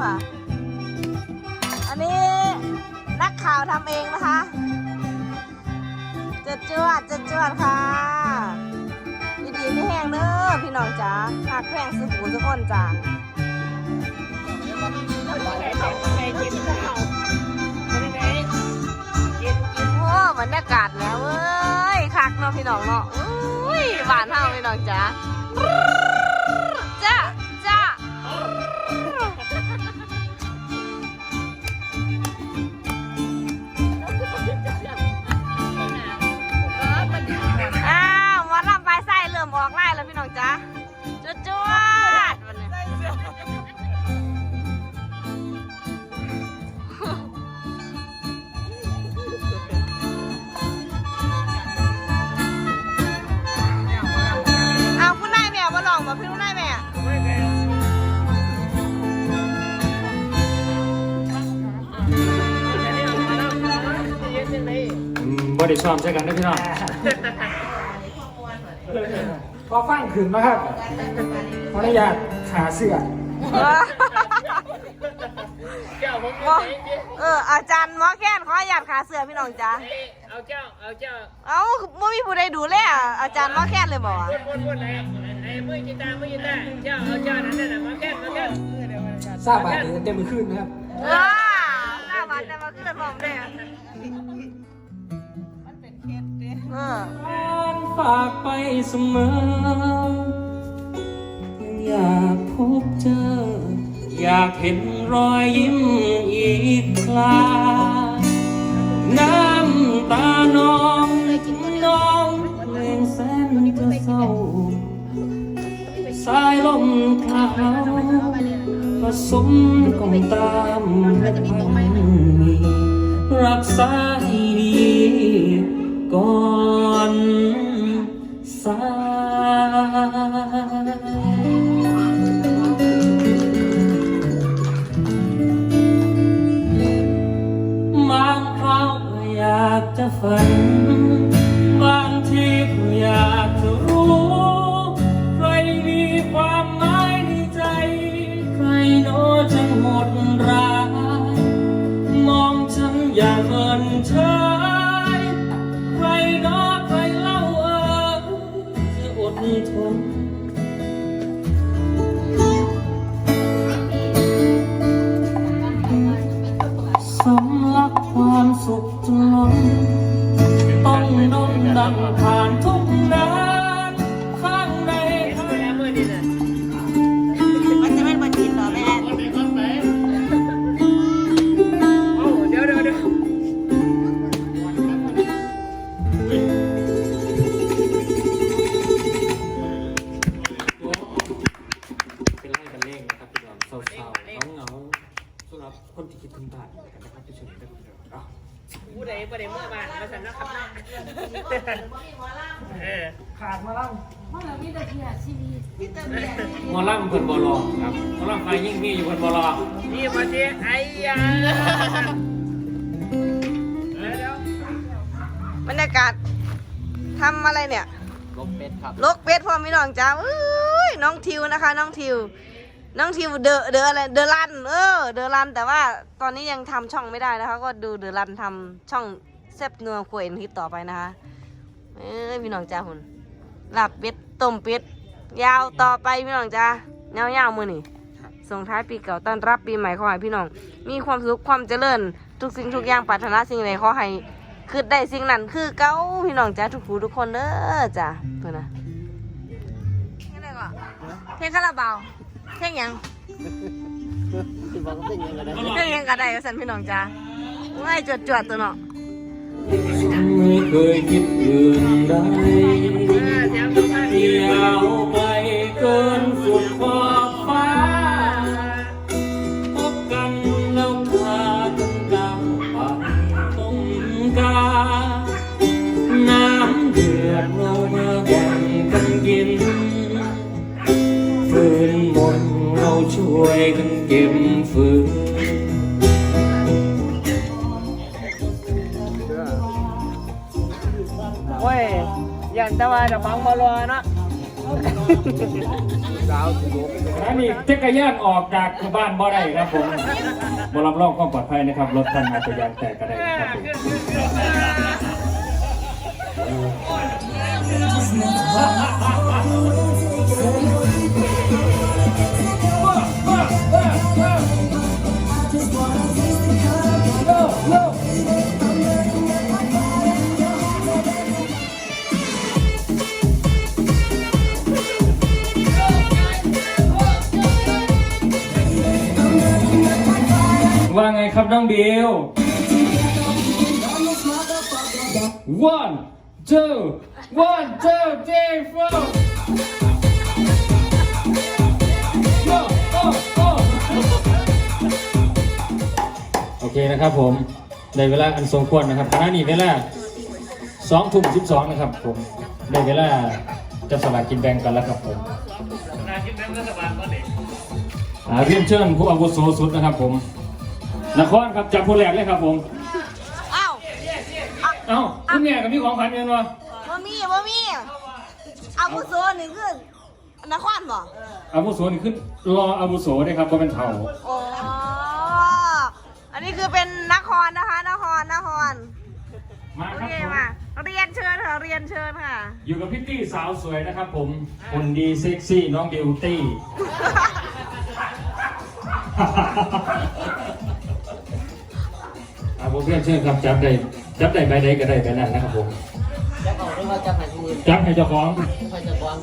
ค่ะ อันนี้นักข่าวทำเองนะคะจะจวดจะจวดค่ะดีดีไม่แห้งเด้อพี่น้องจ๋าหากแพงสุดหูทุกคนจ้าโอ้บรรยากาศแล้วเว้ยคักเนาะพี่น้องเนาะอุ้ยหวานเท่าพี่น้องจ๋า บริซ้อมใช่กันนะพี่น้องพอฟังขึ้นนะครับขออนุญาตขาเสื้อเออหมอเอออาจารย์หมอแค้นขออนุญาตขาเสือพี่น้องจ๊ะเอาเจ้าเอาเจ้าเอ้าไม่มีผู้ใดดูแลอะอาจารย์หมอแค้นเลยบอกพูดพูดพูดอะไรไอ้มือกีตาร์มือกีตาร์เจ้าเอาเจ้านั่นน่ะมาแก้มาแก้ทราบบาทเต็มมือขึ้นนะครับ เออฝากไปเสมออยากพบเจอ อยากเห็นรอยยิ้มอีกคราน้ำตานองน้องเพลงแสนจะเศร้าสายลมพราวผสมกองตามพันมีรักษาให้ดี ก่อน ลังผ่านทุก ผู้ใดผู้ใดเมื่อบ้านมาสั่นนะครับเออขาดมาแล้วหมอลำเพิ่นบอลองครับหมอลำไฟยิ่งมีอยู่เพิ่นบอลองนี่มาเจ๊ไอ้ยาเดี๋ยวบรรยากาศทำอะไรเนี่ยลมเป็ดครับ ลกเป็ดพ่อพี่น้องจ้าเอ้ยน้องทิวนะคะ น้องทิว น้องทิวเดอะเดอะอะไรเดอะรันเออเดอะรันแต่ว่าตอนนี้ยังทำช่องไม่ได้นะคะ ก็ดูเดอะรันทำช่องแซบนัวควยทิปต่อไปนะคะเอ้ยพี่น้องจ้าหุ่นลาบเป็ดต้มเป็ดยาวต่อไปพี่น้องจ้ายาวๆมือนี่ส่งท้ายปีเก่าต้อนรับปีใหม่ขอให้พี่น้อง มีความสุขความเจริญ ทุกสิ่งทุกอย่างปรารถนาสิ่งใดขอให้คือได้สิ่งนั้นคือเก้าพี่น้องจ้าทุกผู้ทุกคนเด้อจ้าเพื่อนนะเพลงอะไรก่อนเพลงคาราบาว เพลงหยังเพลงหยังก็ได้สันพี่น้องจ้าง่ายจวดจวดๆตัวเนาะไม่เคยคิดอื่นใดเดี๋ยวต้องมาที่ยาวไปเกินสุด นเก็บฟืนโอ้ยยันต่ว่าจะฟังบอลเนาะอันนี้จักรยานออกจากบ้านบ่ได้ครับผมบรับรองความปลอดภัยนะครับ รถท่านอาจจะยางแตกก็ได้ครับผม บน้องบิว one two one two three four go go go โอเคนะครับผมในเวลาอันสมควรนะครับขณะนี้เวลาสองทุ่มสิบสองนะครับผมในเวลาจะสลากกินแบ่งกันแล้วครับผมนาคิดแบงก์รัฐบาลก็เด็กอ่าเรียนเชิญผู้อาวุโสสุดนะครับผม นครครับจับผู้แรกเลยครับผมอ้าวเอ้าคุณแม่กับพี่ของขวัญเงินวะบ่มีบ่มีอาวุโสนี่คือนครบ่อาวุโสนี่ขึ้นรออาวุโสได้ครับเพราะเป็นเท่าอ๋ออันนี้คือเป็นนครนะคะ นครนครมาโอครับเคผมมาเรียนเชิญค่ะเรียนเชิญค่ะ อยู่กับพี่ตี้สาวสวยนะครับผมคนดีเซ็กซี่น้องบิวตี้อา ผมเรียนเชิญครับจับได้จับได้ใบใดก็ได้ใบนั้นนะครับผมจะบอกด้วยว่าจะผ่านมือจับให้เจ้าของค่อยจะกว้าง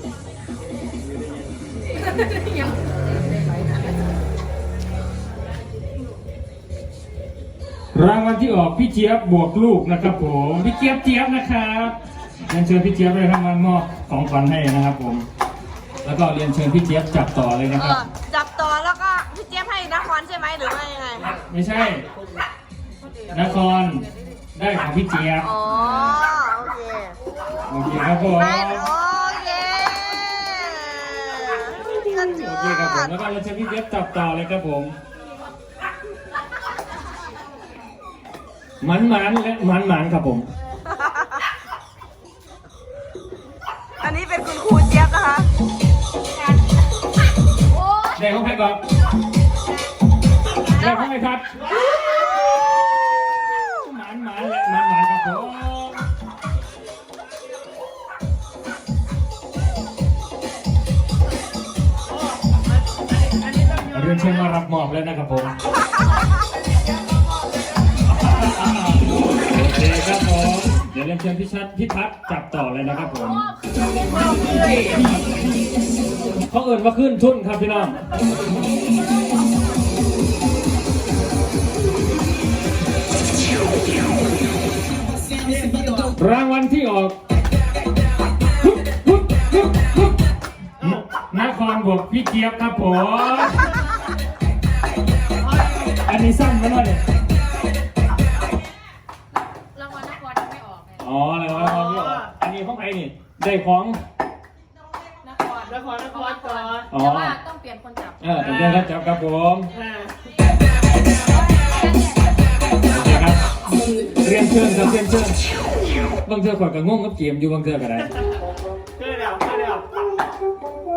รางวัลที่ออกพี่เจี๊ยบบวกลูกนะครับผมพี่เจี๊ยบเจี๊ยบนะครับเรียนเชิญพี่เจี๊ยบเลยครับมามอบของขวัญให้นะครับผม แล้วก็เรียนเชิญพี่เจี๊ยบจับต่อเลยนะเอครับอจับต่อแล้วก็พี่เจี๊ยบให้นครใช่ไหมหรือว่ายังไง ไม่ใช่ นครได้ของพี่เจี๊ยบอ๋อ โอเคโอเคครับผมได้โอเคกันโอเคครับผมแล้วก็เรียนเชิญพี่เจี๊ยบจับต่อเลยครับผม หมันหมันและหมันหมันครับผม อันนี้เป็นคุณครูเจี๊ยบนะคะ ได้ของใครก่อนได้ของใครครับหมัน หมันและหมันหมันครับผมเรียนเชิญมารับมอบแล้วนะครับผมโอเคครับผมเดี๋ยวเรียนเชิญพี่ชัดพี่พัดจับต่อเลยนะครับผมเขาเอิ่นว่าขึ้นทุนครับพี่น้อง รางวัลที่ออกฮึบฮึบฮึบฮึบนครบวกพี่เจียบครับผม อันนี้สั้นไปหน่อยรางวัลนักบอลยังไม่ออกไงอ๋ออะไรวะของพี่ออกอันนี้ของใครนี่ ได้ของนักบอลนครนครก่อนอ๋อแต่ว่าต้องเปลี่ยนคนจับ เออต้องเรียนครับจับครับผมอ่าโอเคครับเรียนเชิญครับเรียนเชิญ บางเทือข่อยก็งงกับเกมอยู่บางเทือก็ได้เกิดแล้วเกิดแล้ว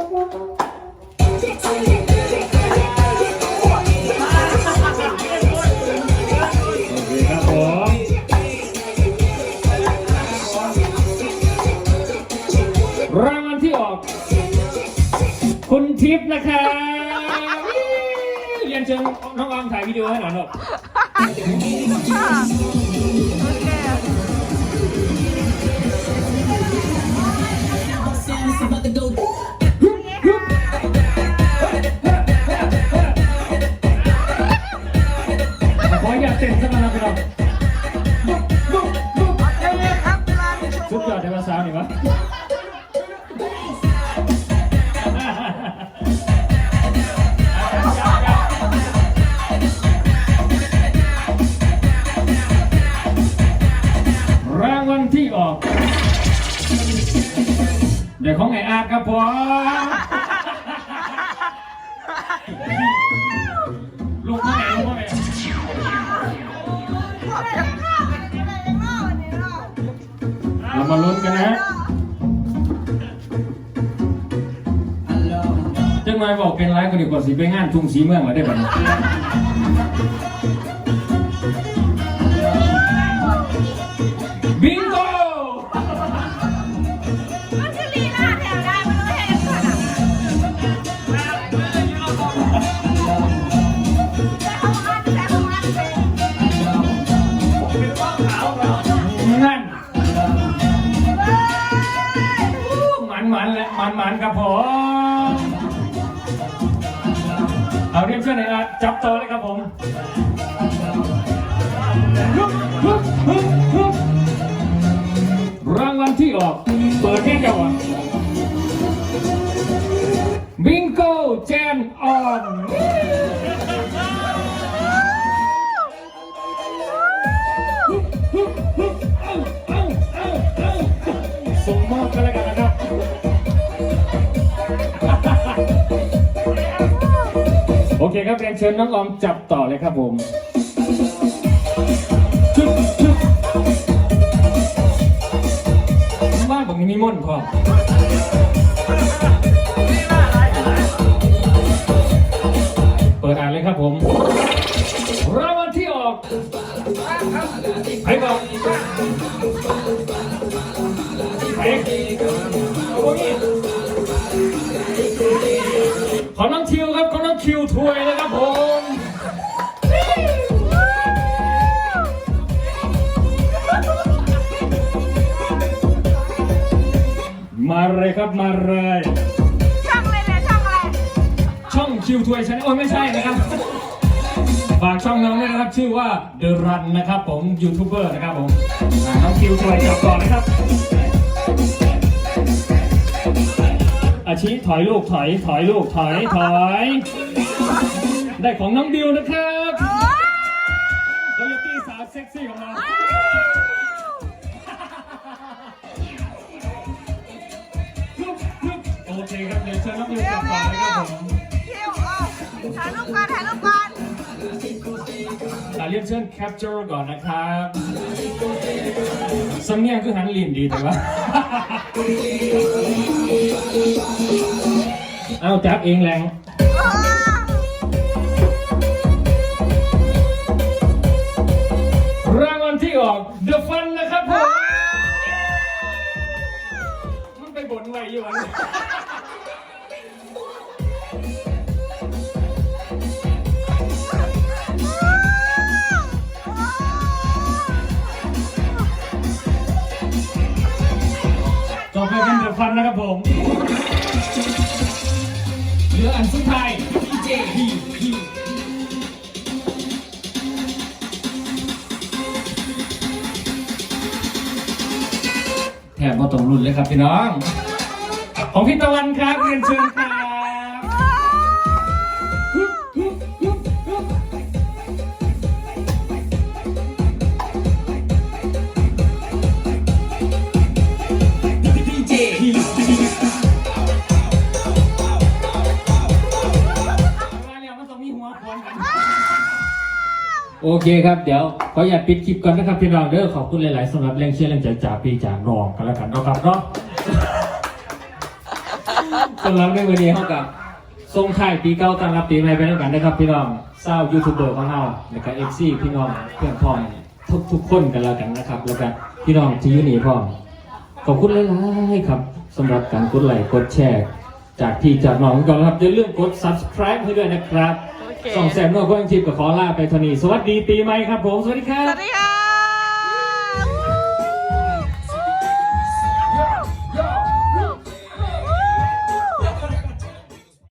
โอเคครับผมรางวัลที่ออก คุณทิพย์นะครับเรียนเชิญน้องออมถ่ายวิดีโอให้หน่อยหน่อย เขออย่าตเต้นสักหน่อยนะพี่น้องโอเคครับลาชสุดมยอดในภาษานี่วะ เดี๋ยวของไงอาร์ตครับผมลูกพ่อไหนลูกพ่อไหนเรามาลุ้นกันนะจะอยบอกเป็นไรก็ดีกว่าสิไปงานทุ่งสีเมืองมาได้บัดนี้ มันหมันมันครับผมเอาเรียนเชิญหน่อยอะจับต่อเลยครับผมรางวัลที่ออก เปิดให้เจ้าอะบิงโกแจนออน โอเคครับเรียนเชิญน้องออมจับต่อเลยครับผมชึบชึบว่างผมมีม่นพอเปิดอ่านเลยครับผมรางวัลที่ออกใครบอกใคร ครับขอน้องคิวถวยนะครับผมมาเลยครับมาเลย ช่างเลยเนี่ยช่างอะไร ช่องคิวทวยชาแนลโอ้ยไม่ใช่นะครับฝากช่องน้องด้วยนะครับ ชื่อว่า The Run นะครับผมยูทูบเบอร์นะครับผมอ่าน้องคิวทวยจับก่อนนะครับ อาชีถอยลูกถอยถอยลูกถอยถอย ได้ของน้องดิวนะครับโคโยตี้สาวเซ็กซี่ของเราโอเคครับเดี๋ยวเชิญน้องดิวกลับก่อนนะครับผมคิวอ๋อถ่ายรูปก่อนถ่ายรูปก่อนอ่าเรียนเชิญแคปเจอร์ก่อนนะครับสำเนียงคือหันลินดีแต่ว่าเอาจับเองแรงราง ที่ออก The Fun นะครับผมมันไปบ่นไว้อยู่อันนี้ต่อไปเป็น The Fun นะครับผม รุ่นเลยครับพี่น้อง ของพี่ตะวันครับเรียนเชิญครับ อเคครับ เดี๋ยวขออย่าปิดคลิปก่อนนะครับพี่น้องเด้อขอบคุณหลาย ๆสำหรับแรงเชียร์แรงใจจากพี่จากน้องกันแล้วกันเนาะครับเนาะสำหรับในวันนี้เขากับส่งท้ายปีเก่าต้อนรับปีใหม่ไปด้วกันนะครับพี่น้องเศร้ายูทูบเบอร์ของเราแล้วก็เอฟซีพี่น้องเพื่อนพ้องทุกทุกคนกันแล้วกันนะครับ แล้วก็พี่น้องที่อยู่นี่พร้อขอบคุณหลายๆครับสำหรับการกดไลค์กดแชร์ จากพี่จากน้องก่อนนะครับอย่าลืมกด subscribe ให้ด้วยนะครับ ส่องแสบนวดก็ยังทิพย์กับขอลาไปเทานีสวัสดีปีใหม่ครับผม สวัสดีครัสบ วัสดีค่ะ